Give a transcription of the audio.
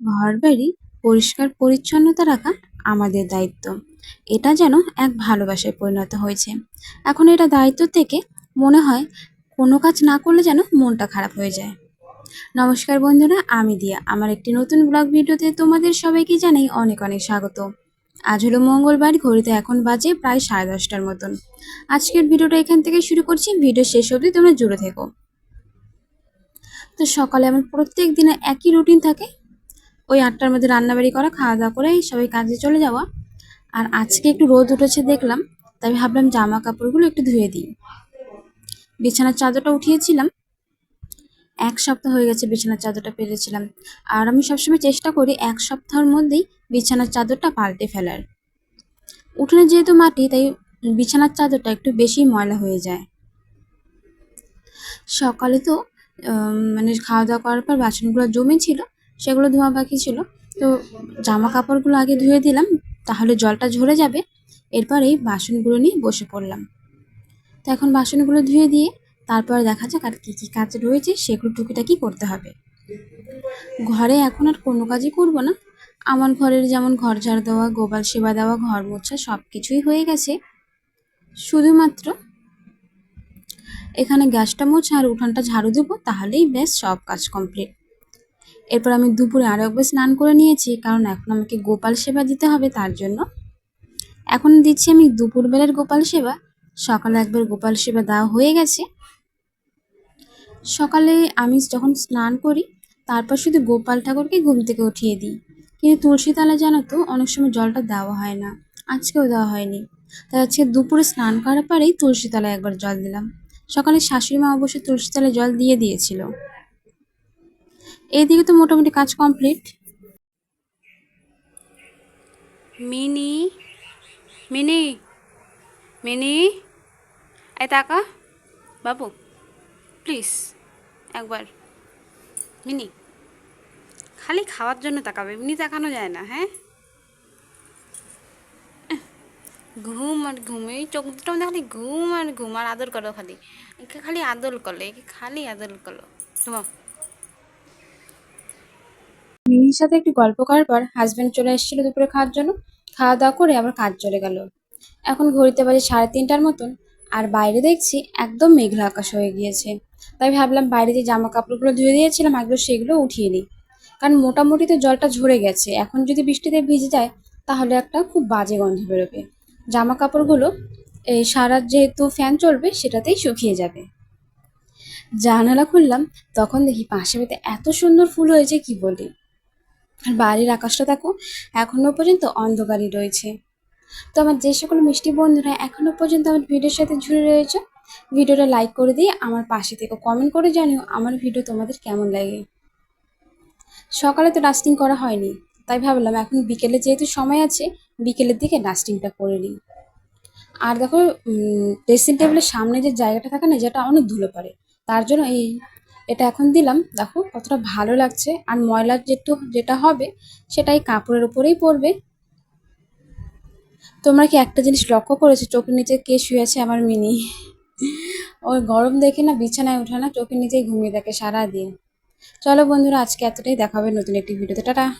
ঘর বাড়ি পরিষ্কার পরিচ্ছন্নতা রাখা আমাদের দায়িত্ব। এটা যেন এক ভালোবাসায় পরিণত হয়েছে। এখন এটা দায়িত্ব থেকে মনে হয় কোনো কাজ না করলে যেন মনটা খারাপ হয়ে যায়। নমস্কার বন্ধুরা, আমি দিয়া। আমার একটি নতুন ব্লগ ভিডিওতে তোমাদের সবাইকে জানাই অনেক অনেক স্বাগত। আজ হলো মঙ্গলবার, ঘড়িতে এখন বাজে প্রায় সাড়ে দশটার মতন। আজকের ভিডিওটা এখান থেকে শুরু করছি। ভিডিও শেষ অবধি তোমরা জুড়ে থেকো। তো সকালে আমার প্রত্যেক দিনে একই রুটিন থাকে ওই আটটার মধ্যে রান্নাবাড়ি করা খাওয়া দাওয়া করে সবাই কাজে চলে যাওয়া। আর আজকে একটু রোদ উঠেছে দেখলাম, তাই ভাবলাম জামা কাপড়গুলো একটু ধুয়ে দিই। বিছানার চাদরটা উঠিয়েছিলাম। এক সপ্তাহ হয়ে গেছে বিছানার চাদরটা পেরেছিলাম। আর আমি সবসময় চেষ্টা করি এক সপ্তাহের মধ্যেই বিছানার চাদরটা পাল্টে ফেলার। উঠোনে যেহেতু মাটি, তাই বিছানার চাদরটা একটু বেশি ময়লা হয়ে যায়। সকালে তো মানে খাওয়া দাওয়া করার পর বাসনগুলো জমেছিল সেগুলো ধোয়া বাকি ছিল। তো জামা কাপড়গুলো আগে ধুয়ে দিলাম, তাহলে জলটা ঝরে যাবে। এরপর এই বাসনগুলো নিয়ে বসে পড়লাম। তো এখন বাসনগুলো ধুয়ে দিয়ে তারপর দেখা যাক আর কী কী কাজ রয়েছে, সেগুলো টুকিটাকি করতে হবে। ঘরে এখন আর কোনো কাজই করব না। আমার ঘরের যেমন ঘর ঝাড় দেওয়া, গোপাল সেবা দেওয়া, ঘর মোছা সব কিছুই হয়ে গেছে। শুধুমাত্র এখানে গ্যাসটা মোছা আর উঠানটা ঝাড়ু দেবো, তাহলেই বেশ সব কাজ কমপ্লিট। এরপর আমি দুপুরে আরও একবার স্নান করে নিয়েছি, কারণ এখন আমাকে গোপাল সেবা দিতে হবে তার জন্য। এখন দিচ্ছি আমি দুপুরবেলার গোপাল সেবা। সকালে একবার গোপাল সেবা দেওয়া হয়ে গেছে। সকালে আমি যখন স্নান করি, তারপর শুধু গোপাল ঠাকুরকে ঘুম থেকে উঠিয়ে দিই। কিন্তু তুলসী তলা জানো তো, অনেক সময় জলটা দেওয়া হয় না। আজকেও দেওয়া হয়নি। তাই আজকে দুপুরে স্নান করার পরেই তুলসী তলায় একবার জল দিলাম। সকালে শাশুড়ি মা অবশ্যই তুলসী তলায় জল দিয়ে দিয়েছিল। এইদিকে তো মোটামুটি কাজ কমপ্লিট। মিনি মিনি মিনি, এই তাকা। বাবু প্লিজ একবার। মিনি, খালি খাওয়ার জন্য তাকাবে এমনি তাকানো যায় না হ্যাঁ? ঘুম আর ঘুম, এই চোখ দুটো খালি ঘুম আর ঘুম, আর আদর করো খালি। একে খালি আদর করো, একে খালি আদর করো। ঘুমাও। মিনির সাথে একটু গল্প করার পর হাজব্যান্ড চলে এসেছিল দুপুরে খাওয়ার জন্য। খাওয়া দাওয়া করে আবার কাজ চলে গেল। এখন ঘড়িতে বাজে সাড়ে তিনটার মতন আর বাইরে দেখছি একদম মেঘলা আকাশ হয়ে গিয়েছে। তাই ভাবলাম বাইরে যে জামা কাপড়গুলো ধুয়ে দিয়েছিলাম আগেও সেগুলো উঠিয়ে নিই। কারণ মোটামুটি তো জলটা ঝরে গেছে, এখন যদি বৃষ্টিতে ভিজে যায় তাহলে একটা খুব বাজে গন্ধ বেরোবে। জামা কাপড়গুলো এই সারা যেহেতু ফ্যান চলবে সেটাতেই শুকিয়ে যাবে। জানালা খুললাম, তখন দেখি পাশে বেতে এত সুন্দর ফুল হয়েছে কি বলি। আর বাড়ির আকাশটা দেখো এখনও পর্যন্ত অন্ধকারই রয়েছে। তো আমার যে সকল মিষ্টি বন্ধুরা এখনও পর্যন্ত আমার ভিডিওর সাথে ঝুড়ে রয়েছে, ভিডিওটা লাইক করে দিয়ে আমার পাশে থেকে। কমেন্ট করে জানিও আমার ভিডিও তোমাদের কেমন লাগে। সকালে তো ডাস্টিং করা হয়নি, তাই ভাবলাম এখন বিকেলে যেহেতু সময় আছে, বিকেলের দিকে ডাস্টিংটা করে নিই। আর দেখো ড্রেসিং টেবিলের সামনে যে জায়গাটা থাকে না, যেটা অনেক ধুলো পড়ে, তার জন্য এই এটা এখন দিলাম। দেখো কতটা ভালো লাগছে। আর ময়লার যেটু, যেটা হবে সেটাই কাপড়ের উপরেই পড়বে। তোমরা কি একটা জিনিস লক্ষ্য করেছ? চোখের নিচে কে শুয়েছে আমার মিনি? ওই গরম দেখে না বিছানায় ওঠে না, চোখের নিচেই ঘুমিয়ে থাকে সারাদিন। চলো বন্ধুরা, আজকে এতটাই। দেখাবে নতুন একটি ভিডিওতে। টাটা।